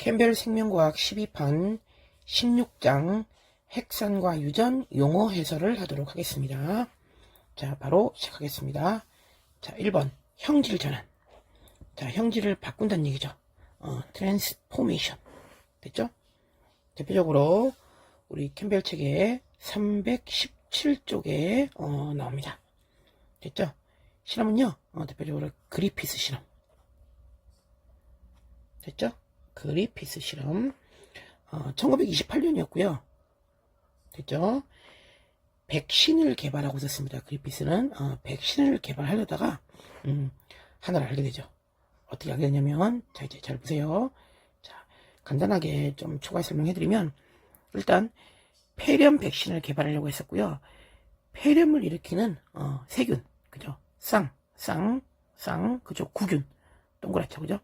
캠벨 생명과학 12판 16장 핵산과 유전 용어 해설을 하도록 하겠습니다. 자, 바로 시작하겠습니다. 자, 1번 형질 전환. 자, 형질을 바꾼다는 얘기죠. 어, 트랜스포메이션. 됐죠? 대표적으로 우리 캠벨 책의 317쪽에 어, 나옵니다. 됐죠? 실험은요, 어, 대표적으로 그리피스 실험. 됐죠? 그리피스 실험. 어, 1928년이었고요. 됐죠? 백신을 개발하고 있었습니다. 그리피스는 어, 백신을 개발하려다가 음, 하나를 알게 되죠. 어떻게 알게 되냐면 자 이제 잘 보세요. 자 간단하게 좀 추가 설명해드리면 일단 폐렴 백신을 개발하려고 했었고요. 폐렴을 일으키는 어, 세균 그죠? 쌍, 쌍, 쌍 그죠? 구균 동그랗죠 그죠?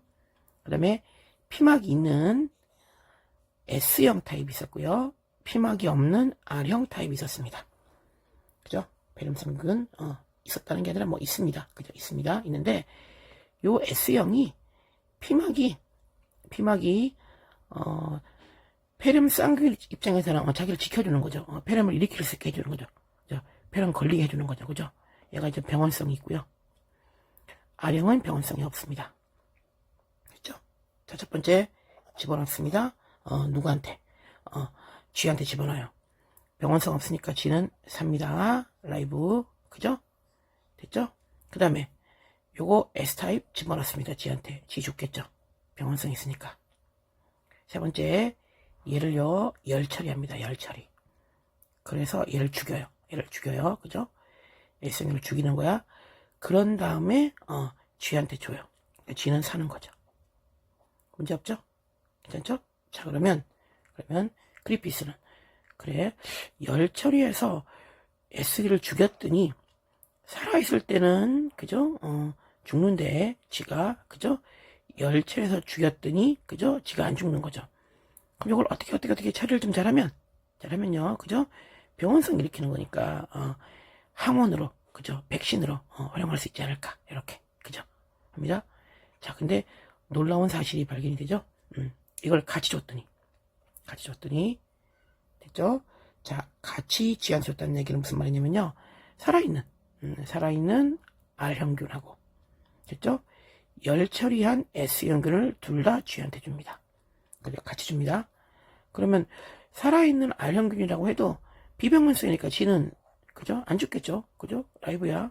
그 다음에 피막이 있는 S형 타입이 있었고요. 피막이 없는 R형 타입이 있었습니다. 그죠? 폐렴성균 어, 있었다는 게 아니라 뭐 있습니다. 그죠? 있습니다. 있는데 요 S형이 피막이 피막이 어, 폐렴 쌍균 입장에서는 어, 자기를 지켜주는 거죠. 어, 폐렴을 일으킬 수 있게 해주는 거죠. 그죠? 폐렴 걸리게 해주는 거죠. 그죠? 얘가 이제 병원성이 있고요. R형은 병원성이 없습니다. 자, 첫 번째 집어넣습니다. 어, 누구한테? 어, 쥐한테 집어넣어요. 병원성 없으니까 쥐는 삽니다. 라이브. 그죠? 됐죠? 그 다음에 요거 S타입 집어넣습니다. 쥐한테. 쥐 죽겠죠? 병원성 있으니까. 세 번째, 얘를요, 열 처리합니다. 열 처리. 그래서 얘를 죽여요. 얘를 죽여요. 그죠? S형을 죽이는 거야. 그런 다음에, 어, 쥐한테 줘요. 쥐는 사는 거죠. 문제 없죠? 괜찮죠? 자, 그러면, 그러면, 그리피스는, 그래, 열 처리해서 S를 죽였더니, 살아있을 때는, 그죠? 어, 죽는데, 지가, 그죠? 열 처리해서 죽였더니, 그죠? 지가 안 죽는 거죠. 그럼 이걸 어떻게, 어떻게, 어떻게 처리를 좀 잘하면, 잘하면요, 그죠? 병원성 일으키는 거니까, 어, 항원으로, 그죠? 백신으로, 어, 활용할 수 있지 않을까. 이렇게, 그죠? 합니다. 자, 근데, 놀라운 사실이 발견이 되죠? 음, 이걸 같이 줬더니, 같이 줬더니, 됐죠? 자, 같이 쥐한테 줬다는 얘기는 무슨 말이냐면요. 살아있는, 음, 살아있는 R형균하고, 됐죠? 열 처리한 S형균을 둘 다 쥐한테 줍니다. 그죠? 같이 줍니다. 그러면, 살아있는 R형균이라고 해도 비병원성이니까 쥐는, 그죠? 안 죽겠죠? 그죠? 라이브야.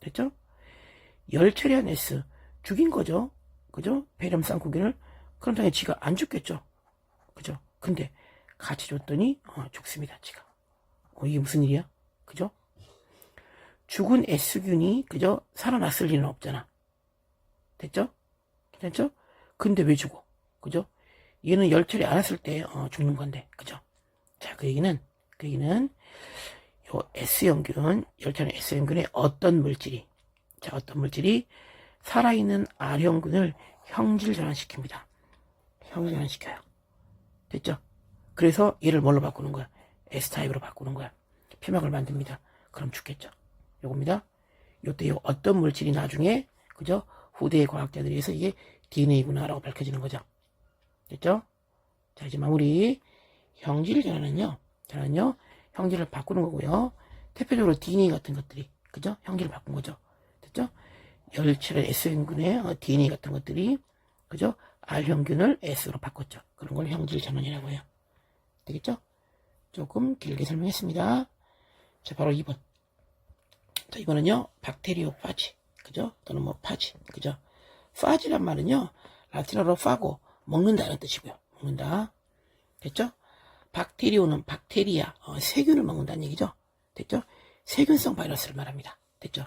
됐죠? 열 처리한 S, 죽인 거죠? 그죠? 폐렴 쌍구기를. 그럼 당연히 지가 안 죽겠죠? 그죠? 근데 같이 줬더니 어, 죽습니다. 지가. 어, 이게 무슨 일이야? 그죠? 죽은 S균이 그죠? 살아났을 리는 없잖아. 됐죠? 됐죠? 근데 왜 죽어? 그죠? 얘는 열처리 안 했을 때 어, 죽는 건데. 그죠? 자, 그 얘기는 그 얘기는 요 S형균, 열처리 S형균의 어떤 물질이 자, 어떤 물질이 살아있는 R형균을 형질 전환시킵니다. 형질 전환시켜요. 됐죠? 그래서 얘를 뭘로 바꾸는 거야? S타입으로 바꾸는 거야. 피막을 만듭니다. 그럼 죽겠죠. 요겁니다. 요때 요 어떤 물질이 나중에, 그죠? 후대의 과학자들이 해서 이게 DNA구나라고 밝혀지는 거죠. 됐죠? 자, 이제 마무리. 형질 전환은요, 전환은요, 형질을 바꾸는 거고요. 대표적으로 DNA 같은 것들이, 그죠? 형질을 바꾼 거죠. 됐죠? 열칠의 S형균의 어, DNA 같은 것들이, 그죠? R형균을 S로 바꿨죠. 그런 걸 형질 전환이라고 해요. 되겠죠? 조금 길게 설명했습니다. 자, 바로 2번. 자, 이번은요, 박테리오 파지. 그죠? 또는 뭐 파지. 그죠? 파지란 말은요, 라틴어로 파고, 먹는다는 뜻이고요. 먹는다. 됐죠? 박테리오는 박테리아, 어, 세균을 먹는다는 얘기죠. 됐죠? 세균성 바이러스를 말합니다. 됐죠?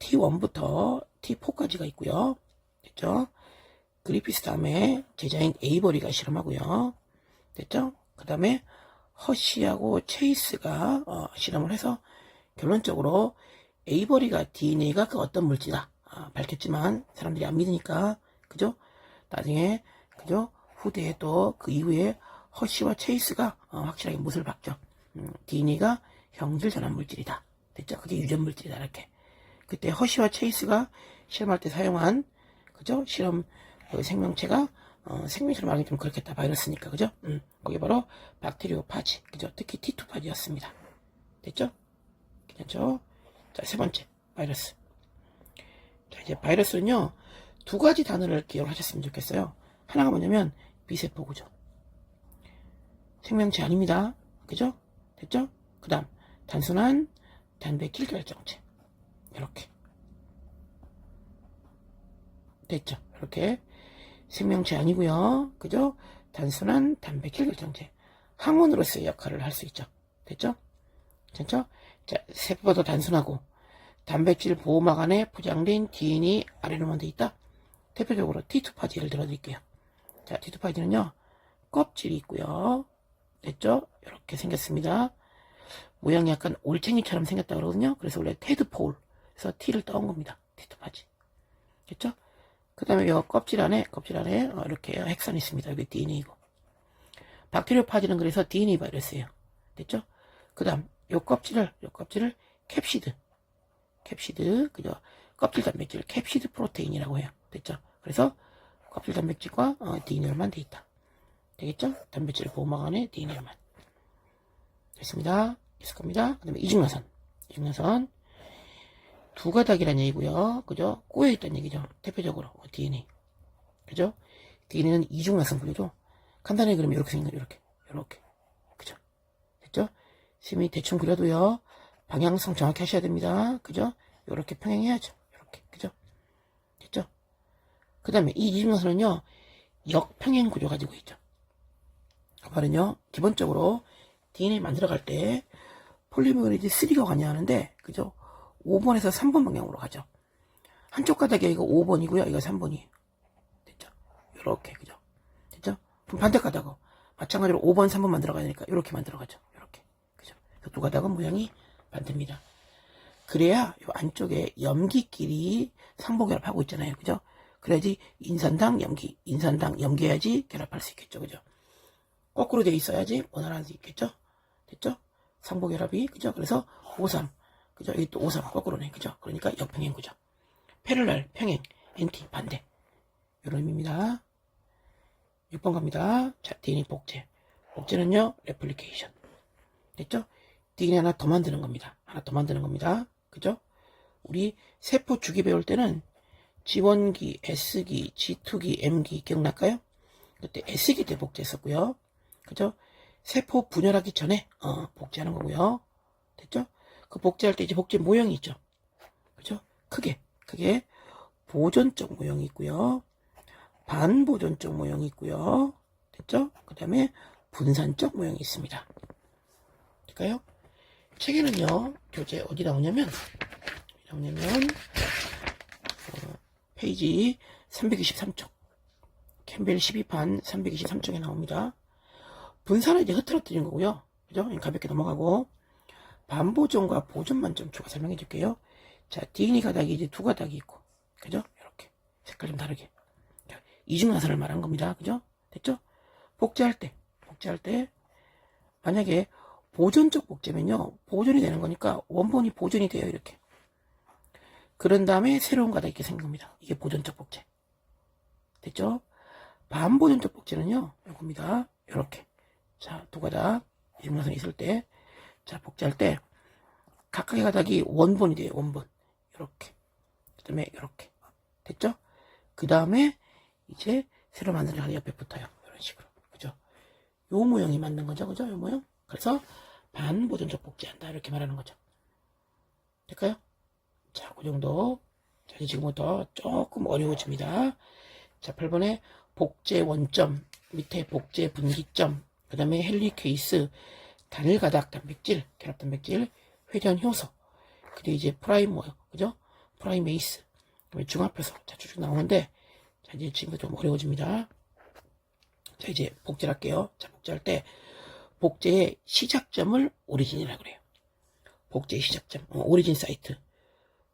T1부터 T4까지가 있고요. 됐죠? 그리피스 다음에 제자인 에이버리가 실험하고요. 됐죠? 그 다음에 허쉬하고 체이스가 어, 실험을 해서 결론적으로 에이버리가 DNA가 그 어떤 물질이다 아, 밝혔지만 사람들이 안 믿으니까 그죠? 나중에 그죠? 후대에 또 그 이후에 허쉬와 체이스가 어, 확실하게 못을 박죠. 음, DNA가 형질 전환 물질이다. 됐죠? 그게 유전 물질이다 이렇게. 그때 허쉬와 체이스가 실험할 때 사용한 그죠? 실험 그 생명체가 어, 생명체로 말하기 좀 그렇겠다. 바이러스니까, 그죠? 음, 거기 바로 박테리오 파지, 그죠? 특히 T2 파지였습니다. 됐죠? 괜찮죠? 자, 세 번째, 바이러스. 자, 이제 바이러스는요, 두 가지 단어를 기억하셨으면 좋겠어요. 하나가 뭐냐면, 비세포구죠. 생명체 아닙니다. 그죠? 됐죠? 그 다음, 단순한 단백질 결정체. 이렇게. 됐죠? 이렇게. 생명체 아니고요 그죠? 단순한 단백질 결정체. 항원으로서의 역할을 할 수 있죠. 됐죠? 됐죠? 자, 세포보다 단순하고 단백질 보호막 안에 포장된 DNA 아래로만 돼 있다. 대표적으로 T2 파지 예를 들어 드릴게요. 자, T2 파지는요, 껍질이 있고요. 됐죠? 이렇게 생겼습니다. 모양이 약간 올챙이처럼 생겼다 그러거든요. 그래서 원래 테드폴. 그래서 T를 떠온 겁니다. T2파지. 됐죠? 그 다음에 이 껍질 안에, 껍질 안에 어, 이렇게 핵선이 있습니다. 여기 DNA고. 박테리오 파지는 그래서 DNA 바이러스예요. 됐죠? 그 다음, 요 껍질을, 요 껍질을 캡시드. 캡시드, 그죠? 껍질 단백질, 캡시드 프로테인이라고 해요. 됐죠? 그래서 껍질 단백질과 어, DNA로만 돼 있다. 되겠죠? 단백질 보호막 안에 DNA로만. 됐습니다. 있을 겁니다. 그 다음에 이중나선. 이중나선. 두 가닥이라는 얘기고요. 그죠? 꼬여 있다는 얘기죠. 대표적으로 어, DNA. 그죠? DNA는 이중나선 분류죠. 간단하게 그러면 이렇게 생겨 이렇게. 이렇게. 그죠? 됐죠? 쌤이 대충 그려도요. 방향성 정확히 하셔야 됩니다. 그죠? 이렇게 평행해야죠. 이렇게. 그죠? 됐죠? 그 다음에 이 이중나선은요. 역평행 구조 가지고 있죠. 그 말은요. 기본적으로 DNA 만들어갈 때 폴리메리즈 3가 관여하는데 그죠? 5번에서 3번 방향으로 가죠. 한쪽 가닥이 여기가 5번이고요. 여기가 3번이에요. 됐죠? 요렇게, 그죠? 됐죠? 그럼 반대 가닥은 마찬가지로 5번, 3번 만들어 가야 되니까 이렇게 만들어 가죠. 이렇게. 그죠? 그래서 두 가닥은 모양이 반대입니다. 그래야 요 안쪽에 염기끼리 상복결합하고 있잖아요. 그죠? 그래야지 인산당, 염기, 인산당, 염기해야지 결합할 수 있겠죠. 그죠? 거꾸로 돼 있어야지 원활할 수 있겠죠? 됐죠? 상복결합이, 그죠? 그래서 5, 3. 그죠? 여기 또 5, 3 거꾸로네. 그죠? 그러니까 역평행 구조. 패럴랄, 평행, 엔티, 반대. 이런 의미입니다. 6번 갑니다. 자, DNA 복제. 복제는요, 레플리케이션. 됐죠? DNA 하나 더 만드는 겁니다. 하나 더 만드는 겁니다. 그죠? 우리 세포 주기 배울 때는 G1기, S기, G2기, M기 기억날까요? 그때 S기 때 복제했었고요. 그죠? 세포 분열하기 전에 어, 복제하는 거고요. 됐죠? 그 복제할 때 이제 복제 모형이 있죠. 그죠? 크게, 크게 보존적 모형이 있고요. 반보존적 모형이 있고요. 됐죠? 그 다음에 분산적 모형이 있습니다. 될까요? 책에는요, 교재 어디 나오냐면, 나오냐면, 어, 페이지 323쪽. 캠벨 12판 323쪽에 나옵니다. 분산을 이제 흐트러뜨린 거고요. 그죠? 가볍게 넘어가고, 반보존과 보존만 좀 추가 설명해 줄게요. 자, DNA 가닥이 이제 두 가닥이 있고, 그죠? 이렇게. 색깔 좀 다르게. 자, 이중나선을 말한 겁니다. 그죠? 됐죠? 복제할 때, 복제할 때, 만약에 보존적 복제면요, 보존이 되는 거니까 원본이 보존이 돼요, 이렇게. 그런 다음에 새로운 가닥이 이렇게 생깁니다. 이게 보존적 복제. 됐죠? 반보존적 복제는요, 이겁니다. 이렇게. 자, 두 가닥, 이중나선이 있을 때, 자, 복제할 때, 각각의 가닥이 원본이 돼요, 원본. 이렇게. 그 다음에, 이렇게. 됐죠? 그 다음에, 이제, 새로 만드는 가닥 옆에 붙어요. 이런 식으로. 그죠? 요 모형이 맞는 거죠, 그죠? 요 모형? 그래서, 반보존적 복제한다. 이렇게 말하는 거죠. 될까요? 자, 그 정도. 자, 지금부터 조금 어려워집니다. 자, 8번에 복제 원점, 밑에 복제 분기점, 그 다음에 헬리 케이스, 단일 가닥 단백질, 결합 단백질, 회전 효소, 그리고 이제 프라이머, 그죠? 프라이메이스, 중합효소, 자, 쭉쭉 나오는데, 자, 이제 지금부터 좀 어려워집니다. 자, 이제 복제를 할게요. 자, 복제할 때, 복제의 시작점을 오리진이라고 그래요. 복제의 시작점, 어, 오리진 사이트,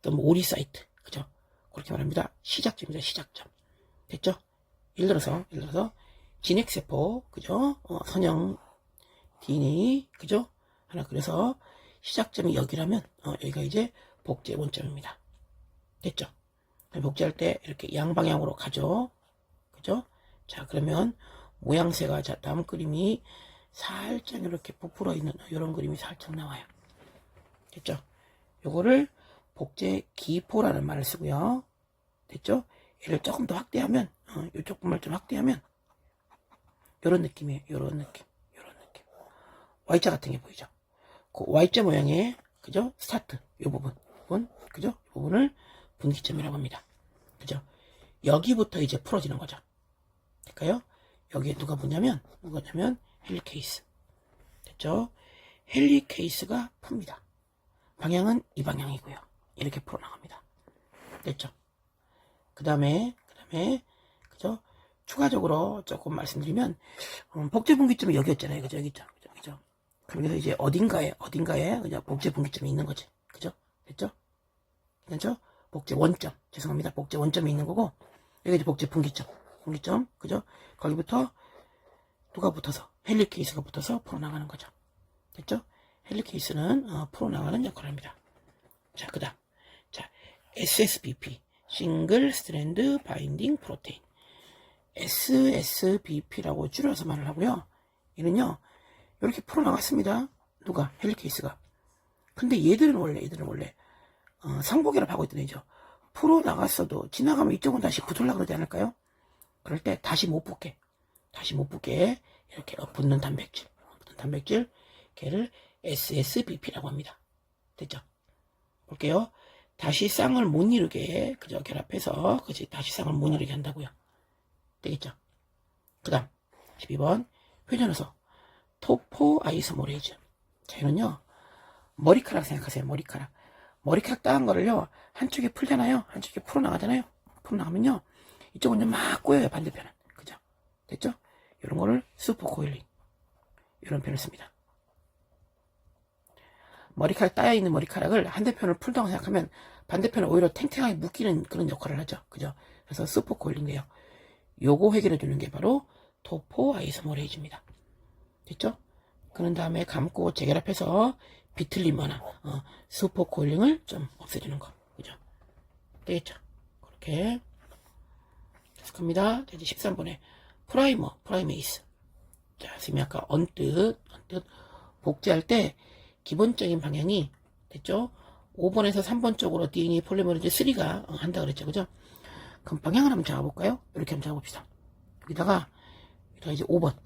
또 뭐 오리 사이트, 그죠? 그렇게 말합니다. 시작점이죠, 시작점. 됐죠? 예를 들어서, 예를 들어서, 진핵세포, 그죠? 어, 선형 DNA, 그죠? 하나, 그래서 시작점이 여기라면, 어, 여기가 이제 복제 원점입니다. 됐죠? 복제할 때 이렇게 양방향으로 가죠? 그죠? 자, 그러면 모양새가, 자, 다음 그림이 살짝 이렇게 부풀어 있는 이런 그림이 살짝 나와요. 됐죠? 요거를 복제 기포라는 말을 쓰고요. 됐죠? 얘를 조금 더 확대하면, 어, 요쪽 부분을 좀 확대하면, 요런 느낌이에요. 요런 느낌. 요런 느낌. Y자 같은 게 보이죠? 그 Y자 모양의, 그죠? 스타트. 요 부분. 부분. 그죠? 이 부분을 분기점이라고 합니다. 그죠? 여기부터 이제 풀어지는 거죠. 될까요? 여기에 누가 보냐면, 누가냐면, 헬리케이스. 됐죠? 헬리케이스가 풉니다. 방향은 이 방향이고요. 이렇게 풀어나갑니다. 됐죠? 그 다음에, 그 다음에, 그죠? 추가적으로 조금 말씀드리면, 음, 복제분기점이 여기였잖아요. 그죠? 여기 있죠? 그죠? 여기서 이제 어딘가에, 어딘가에, 그죠? 복제 분기점이 있는 거지. 그죠? 됐죠? 괜찮죠? 복제 원점. 죄송합니다. 복제 원점이 있는 거고, 여기 이제 복제 분기점. 분기점. 그죠? 거기부터 누가 붙어서, 헬리케이스가 붙어서 풀어나가는 거죠. 됐죠? 헬리케이스는 어, 풀어나가는 역할을 합니다. 자, 그 다음. 자, SSBP. 싱글 스트랜드 바인딩 프로테인. SSBP라고 줄여서 말을 하고요. 이는요, 이렇게 풀어나갔습니다. 누가? 헬리케이스가. 근데 얘들은 원래, 얘들은 원래, 어, 상복이라 하고 있던 애죠. 풀어나갔어도 지나가면 이쪽은 다시 붙으려고 그러지 않을까요? 그럴 때 다시 못 붙게. 다시 못 붙게. 이렇게 붙는 단백질. 붙는 단백질. 걔를 SSBP라고 합니다. 됐죠? 볼게요. 다시 쌍을 못 이루게, 그죠? 결합해서, 그지? 다시 쌍을 못 이루게 한다고요. 되겠죠? 그 다음, 12번. 회전해서 토포 아이소모레이즈. 자, 이는요, 머리카락 생각하세요, 머리카락. 머리카락 따은 거를요, 한쪽에 풀잖아요. 한쪽에 풀어나가잖아요. 풀어나가면요, 이쪽은 이제 막 꼬여요, 반대편은. 그죠? 됐죠? 이런 거를 슈퍼 코일링. 이런 표현을 씁니다. 머리카락 따여 있는 머리카락을 한대편을 풀다고 생각하면 반대편을 오히려 탱탱하게 묶이는 그런 역할을 하죠. 그죠? 그래서 슈퍼 코일링이에요. 요거 해결해 주는 게 바로 토포 아이소모레이즈입니다. 됐죠? 그런 다음에 감고 재결합해서 비틀리거나 어, 슈퍼 코일링을 좀 없애주는 거. 그죠? 되겠죠? 그렇게 계속합니다. 자, 이제 13번에 프라이머, 프라이메이스. 자, 선생님이 아까 언뜻, 언뜻 복제할 때 기본적인 방향이 됐죠? 5번에서 3번 쪽으로 DNA 폴리머리즈 3가 한다 그랬죠. 그죠? 그럼 방향을 한번 잡아볼까요? 이렇게 한번 잡아봅시다. 여기다가, 여기다가 이제 5번.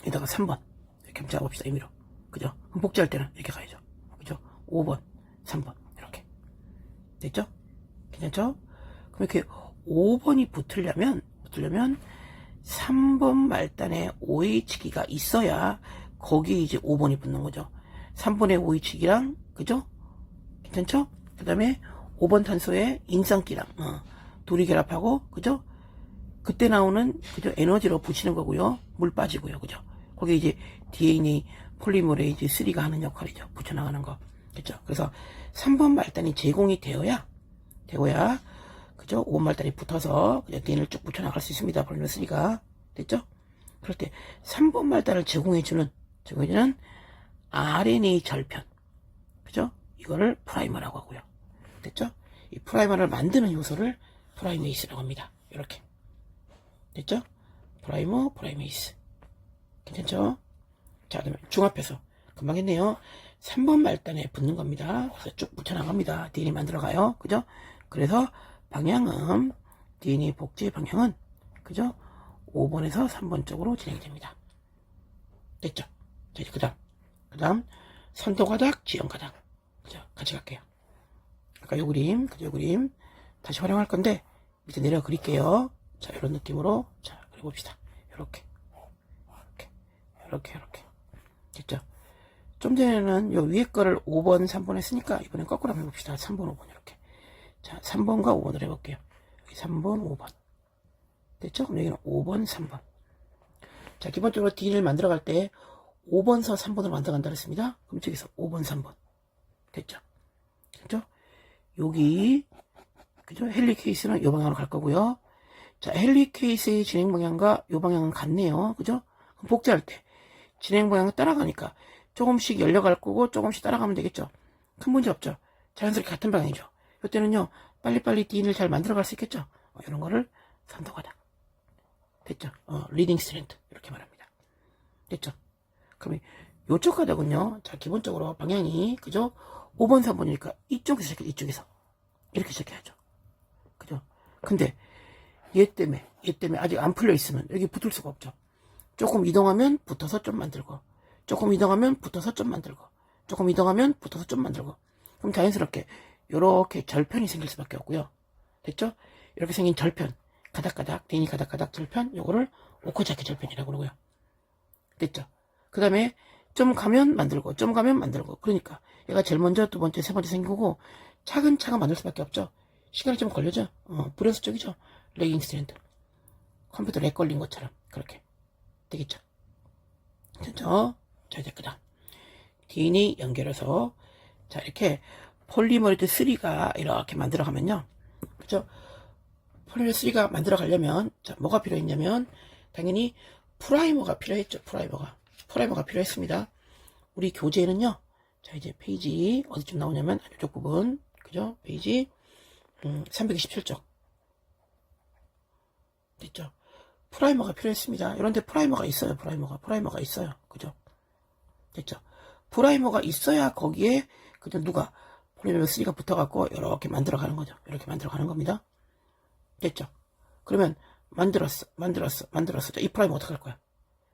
여기다가 3번. 이렇게 한번 잡아봅시다. 의미로. 그죠? 복제할 때는 이렇게 가야죠. 그죠? 5번, 3번. 이렇게. 됐죠? 괜찮죠? 그럼 이렇게 5번이 붙으려면, 붙으려면 3번 말단에 OH기가 있어야 거기 이제 5번이 붙는 거죠. 3번의 OH기랑, 그죠? 괜찮죠? 그 다음에 5번 탄소에 인산기랑, 어, 둘이 결합하고, 그죠? 그때 나오는, 그죠? 에너지로 붙이는 거고요. 물 빠지고요. 그죠? 거기 이제 DNA 폴리머레이즈 3가 하는 역할이죠. 붙여나가는 거. 그죠? 그래서 3번 말단이 제공이 되어야, 되어야, 그죠? 5번 말단이 붙어서, 그죠? DNA를 쭉 붙여나갈 수 있습니다. 폴리머레이즈 3가. 됐죠? 그럴 때 3번 말단을 제공해주는, 제공해주는 RNA 절편. 그죠? 이거를 프라이머라고 하고요. 됐죠? 이 프라이머를 만드는 요소를 프라이메이스라고 합니다. 이렇게. 됐죠? 프라이머, 프라이메이스. 괜찮죠? 자, 그러면 중합해서. 금방 했네요. 3번 말단에 붙는 겁니다. 그래서 쭉 붙여나갑니다. DNA 만들어가요. 그죠? 그래서 방향은, DNA 복제 방향은, 그죠? 5번에서 3번 쪽으로 진행이 됩니다. 됐죠? 자, 이제 그 다음. 그 다음, 선도가닥, 지연가닥. 그죠? 같이 갈게요. 아까 요 그림, 그죠? 요 그림. 다시 활용할 건데, 밑에 내려 그릴게요. 자, 이런 느낌으로. 자, 그려봅시다. 이렇게. 이렇게, 이렇게. 됐죠? 좀 전에는 요 위에 거를 5번, 3번 했으니까, 이번엔 거꾸로 한번 해봅시다. 3번, 5번, 이렇게. 자, 3번과 5번을 해볼게요. 여기 3번, 5번. 됐죠? 그럼 여기는 5번, 3번. 자, 기본적으로 D를 만들어 갈 때 5번서 3번으로 만들어 간다 그랬습니다. 그럼 저기서 5번, 3번. 됐죠? 됐죠? 여기, 그죠? 헬리 케이스는 요 방향으로 갈 거고요. 자, 헬리 케이스의 진행 방향과 요 방향은 같네요. 그죠? 복제할 때 진행 방향을 따라가니까 조금씩 열려갈 거고 조금씩 따라가면 되겠죠? 큰 문제 없죠? 자연스럽게 같은 방향이죠. 이때는요, 빨리빨리 DN을 잘 만들어갈 수 있겠죠? 어, 이런 거를 선도가다. 어, 리딩 스트렌트 이렇게 말합니다. 됐죠? 그러면 요쪽 가닥은요. 자, 기본적으로 방향이 그죠? 5번, 3번이니까 이쪽에서 시작해 이쪽에서 이렇게 시작해야죠. 그죠? 근데 얘 때문에 얘 때문에 아직 안 풀려 있으면 여기 붙을 수가 없죠. 조금 이동하면 붙어서 좀 만들고 조금 이동하면 붙어서 좀 만들고 조금 이동하면 붙어서 좀 만들고 그럼 자연스럽게 이렇게 절편이 생길 수밖에 없고요. 됐죠? 이렇게 생긴 절편 가닥가닥 대니 가닥가닥 절편 요거를 오코자키 절편이라고 그러고요. 됐죠? 그 다음에 좀 가면 만들고 좀 가면 만들고 그러니까 얘가 제일 먼저 두 번째 세 번째 생긴 거고 차근차근 만들 수밖에 없죠. 시간이 좀 걸려죠. 어, 브레스 쪽이죠. 레깅 스트랜드 컴퓨터 렉 걸린 것처럼 그렇게 되겠죠. 됐죠? 자 이제 그 다음 DNA 연결해서 자 이렇게 폴리머리드 3가 이렇게 만들어 가면요. 그죠? 폴리머리드 3가 만들어 가려면 자 뭐가 필요했냐면 당연히 프라이머가 필요했죠. 프라이머가 프라이머가 필요했습니다. 우리 교재에는요. 자 이제 페이지 어디쯤 나오냐면 이쪽 부분 그죠? 페이지 음, 327쪽 됐죠? 프라이머가 필요했습니다. 이런데 프라이머가 있어요. 프라이머가 프라이머가 있어요. 그죠? 됐죠? 프라이머가 있어야 거기에 그죠 누가 폴리메어 3가 붙어갖고 이렇게 만들어가는 거죠. 이렇게 만들어가는 겁니다. 됐죠? 그러면 만들었어, 만들었어, 만들었어. 자, 이 프라이머 어떻게 할 거야?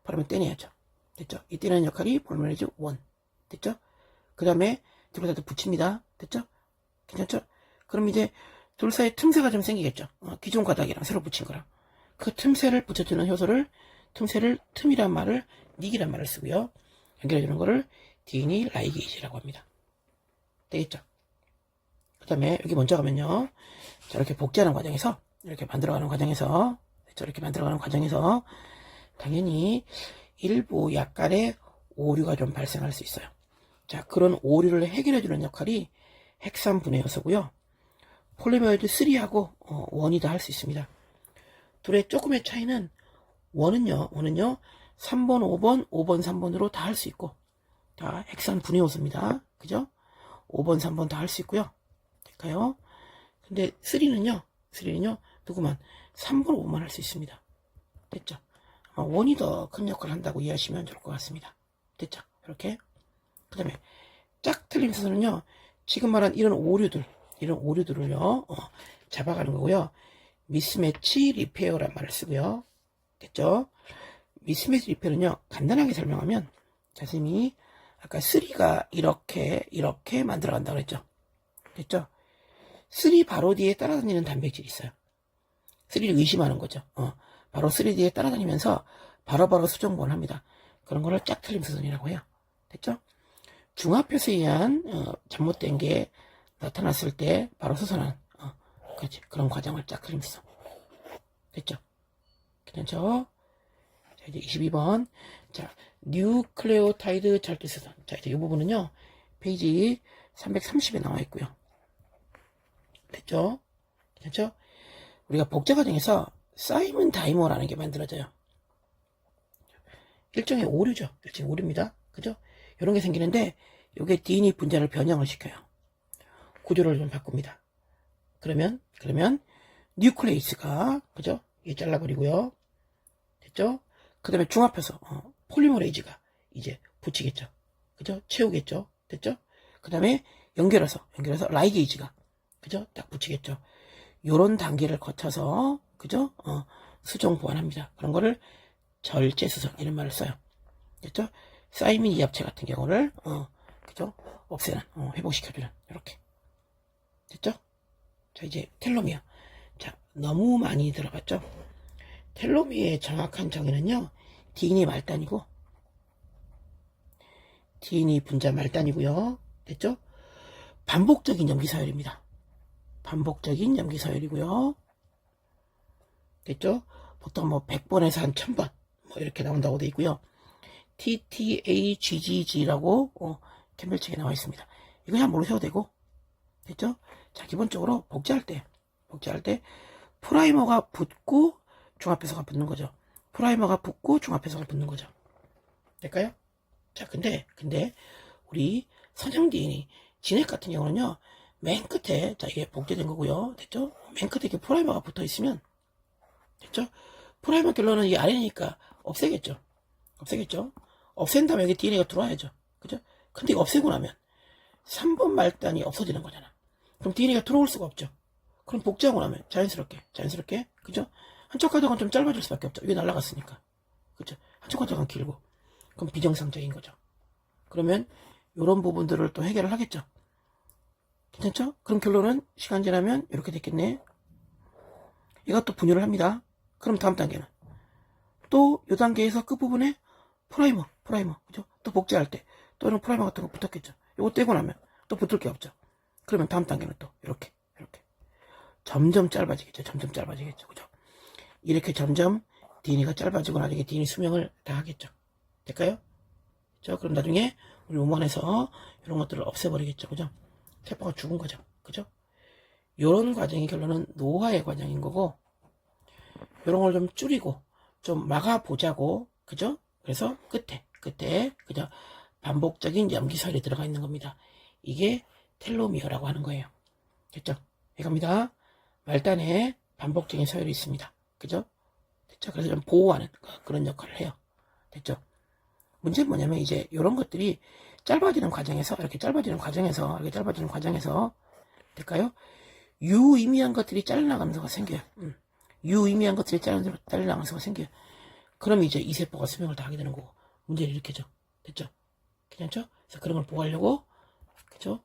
프라이머 떼내야죠. 됐죠? 이 떼내는 역할이 폴리메리즈 1. 됐죠? 그 다음에 뒤로다 붙입니다. 됐죠? 괜찮죠? 그럼 이제 둘 사이 틈새가 좀 생기겠죠? 어, 기존 가닥이랑 새로 붙인 거랑. 그 틈새를 붙여주는 효소를 틈새를 틈이란 말을 닉이란 말을 쓰고요. 연결해주는 거를 DNA 라이게이지라고 합니다. 되겠죠? 그 다음에 여기 먼저 가면요. 자, 이렇게 복제하는 과정에서 이렇게 만들어가는 과정에서 저렇게 만들어가는 과정에서 당연히 일부 약간의 오류가 좀 발생할 수 있어요. 자, 그런 오류를 해결해주는 역할이 핵산 분해 요소고요. 폴리메이드 3하고 어, 1이 다 할 수 있습니다. 둘의 조금의 차이는 원은요, 원은요, 3번, 5번, 5번, 3번으로 다 할 수 있고, 다 핵산 분해 요소입니다. 그죠? 5번, 3번 다 할 수 있고요. 될까요? 근데 3는요, 3는요, 누구만 3번, 5번 할수 있습니다. 됐죠? 아마 원이 더 큰 역할을 한다고 이해하시면 좋을 것 같습니다. 됐죠? 이렇게. 그 다음에 짝 틀림 수는요, 지금 말한 이런 오류들, 이런 오류들을요, 어, 잡아가는 거고요. 미스매치 리페어란 말을 쓰고요. 됐죠? 미스매치 리페어는요, 간단하게 설명하면, 자쌤이 아까 3가 이렇게, 이렇게 만들어 간다고 그랬죠? 됐죠? 3 바로 뒤에 따라다니는 단백질이 있어요. 3를 의심하는 거죠. 어, 바로 3 뒤에 따라다니면서 바로바로 수정본을 합니다. 그런 거를 짝틀림 수선이라고 해요. 됐죠? 중합표에 의한 어, 잘못된 게 나타났을 때 바로 수선하는 어, 그렇지 그런 과정을 짝틀림 수선. 됐죠? 괜찮죠? 자 이제 22번 자 뉴클레오타이드 절대 수선. 자 이제 이 부분은요 페이지 330에 나와 있고요. 됐죠? 괜찮죠? 우리가 복제 과정에서 사이먼 다이머라는 게 만들어져요. 일종의 오류죠. 일종의 오류입니다. 그죠? 이런 게 생기는데 이게 DNA 분자를 변형을 시켜요. 구조를 좀 바꿉니다. 그러면 그러면 뉴클레이스가 그죠? 얘 잘라버리고요. 됐죠? 그 다음에 중합해서 어, 폴리머레이즈가 이제 붙이겠죠. 그죠? 채우겠죠. 됐죠? 그 다음에 연결해서 연결해서 라이게이지가 그죠? 딱 붙이겠죠. 요런 단계를 거쳐서 그죠? 어, 수정 보완합니다. 그런 거를 절제 수정 이런 말을 써요. 됐죠? 사이민 이합체 같은 경우를 어, 그죠? 없애는 어, 회복시켜주는 이렇게 됐죠? 자 이제 텔로미어 자 너무 많이 들어봤죠? 텔로미어의 정확한 정의는요 DNA 말단이고 DNA 분자 말단이고요 됐죠? 반복적인 염기서열입니다. 반복적인 염기서열이고요. 됐죠? 보통 뭐 100번에서 한 1000번 뭐 이렇게 나온다고 돼 있고요. TTAGGG라고 어, 캠벨책에 나와 있습니다. 이거 그냥 모르셔도 되고 됐죠? 자 기본적으로 복제할 때 복제할 때 프라이머가 붙고 중합해서가 붙는 거죠. 프라이머가 붙고 중합해서가 붙는 거죠. 될까요? 자 근데 근데 우리 선형 DNA 진액 같은 경우는요 맨 끝에 자 이게 복제된 거고요 됐죠? 맨 끝에 이렇게 프라이머가 붙어 있으면 됐죠? 프라이머 결론은 이 아래니까 없애겠죠. 없애겠죠. 없앤 다음에 여기 DNA가 들어와야죠. 그죠? 근데 이거 없애고 나면 3번 말단이 없어지는 거잖아. 그럼 DNA가 들어올 수가 없죠. 그럼 복제하고 나면 자연스럽게, 자연스럽게, 그죠? 한쪽 가닥은 좀 짧아질 수밖에 없죠. 이게 날아갔으니까. 그죠? 한쪽 가닥은 길고. 그럼 비정상적인 거죠. 그러면 이런 부분들을 또 해결을 하겠죠. 괜찮죠? 그럼 결론은 시간 지나면 이렇게 됐겠네. 이것도 분열을 합니다. 그럼 다음 단계는 또 이 단계에서 끝부분에 프라이머, 프라이머, 그죠? 또 복제할 때 또 이런 프라이머 같은 거 붙었겠죠. 이거 떼고 나면 또 붙을 게 없죠. 그러면 다음 단계는 또 이렇게, 이렇게 점점 짧아지겠죠. 점점 짧아지겠죠. 그죠? 이렇게 점점 DNA가 짧아지고 나중에 DNA 수명을 다 하겠죠. 될까요? 자, 그럼 나중에 우리 몸 안에서 이런 것들을 없애버리겠죠. 그죠? 세포가 죽은 거죠. 그죠? 요런 과정의 결론은 노화의 과정인 거고, 요런 걸 좀 줄이고, 좀 막아보자고, 그죠? 그래서 끝에, 끝에, 그죠? 반복적인 염기설이 들어가 있는 겁니다. 이게 텔로미어라고 하는 거예요. 됐죠? 이겁니다. 말단에 반복적인 서열이 있습니다. 그죠? 됐죠? 그래서 좀 보호하는 그런 역할을 해요. 됐죠? 문제는 뭐냐면 이제 이런 것들이 짧아지는 과정에서 이렇게 짧아지는 과정에서 이렇게 짧아지는 과정에서 될까요? 유의미한 것들이 잘려나가면서가 생겨요. 음. 유의미한 것들이 잘려나가면서가 생겨요. 그럼 이제 이 세포가 수명을 다하게 되는 거고 문제를 일으켜죠. 됐죠? 괜찮죠? 그래서 그런 걸 보호하려고 그죠?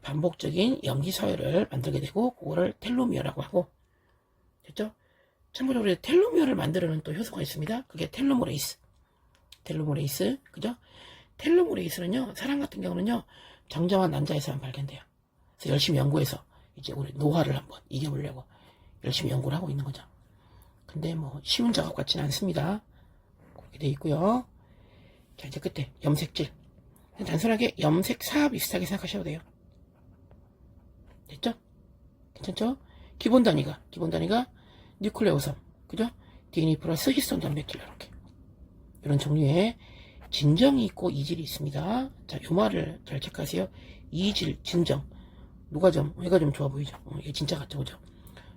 반복적인 염기 서열을 만들게 되고 그거를 텔로미어라고 하고 됐죠? 참고적으로 텔로미어를 만들어내는 또 효소가 있습니다. 그게 텔로모레이스. 텔로모레이스, 그죠? 텔로모레이스는요, 사람 같은 경우는요, 정자와 난자에서만 발견돼요. 그래서 열심히 연구해서 이제 우리 노화를 한번 이겨보려고 열심히 연구를 하고 있는 거죠. 근데 뭐 쉬운 작업 같지는 않습니다. 그렇게 돼 있고요. 자, 이제 끝에 염색질. 단순하게 염색사 비슷하게 생각하셔도 돼요. 됐죠? 괜찮죠? 기본 단위가, 기본 단위가 뉴클레오섬, 그죠? DNA 플러스 히스톤 단백질, 이렇게. 이런 종류의 진정이 있고 이질이 있습니다. 자, 요 말을 잘 체크하세요. 이질, 진정. 누가 좀, 얘가 좀 좋아 보이죠? 어, 이게 진짜 같죠, 그죠?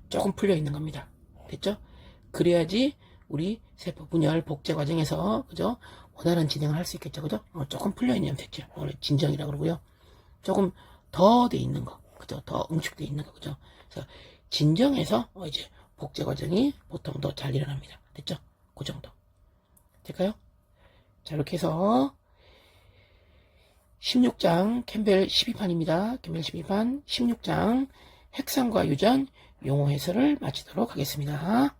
조금 풀려 있는 겁니다. 됐죠? 그래야지 우리 세포 분열 복제 과정에서, 그죠? 원활한 진행을 할 수 있겠죠, 그죠? 어, 조금 풀려 있는 염색질. 오늘 진정이라고 그러고요. 조금 더 돼 있는 거, 그죠? 더 응축돼 있는 거, 그죠? 그래서 진정해서 어, 이제 복제 과정이 보통 더 잘 일어납니다. 됐죠? 그 정도. 될까요? 자, 이렇게 해서 16장 캠벨 12판입니다. 캠벨 12판 16장 핵산과 유전 용어 해설을 마치도록 하겠습니다.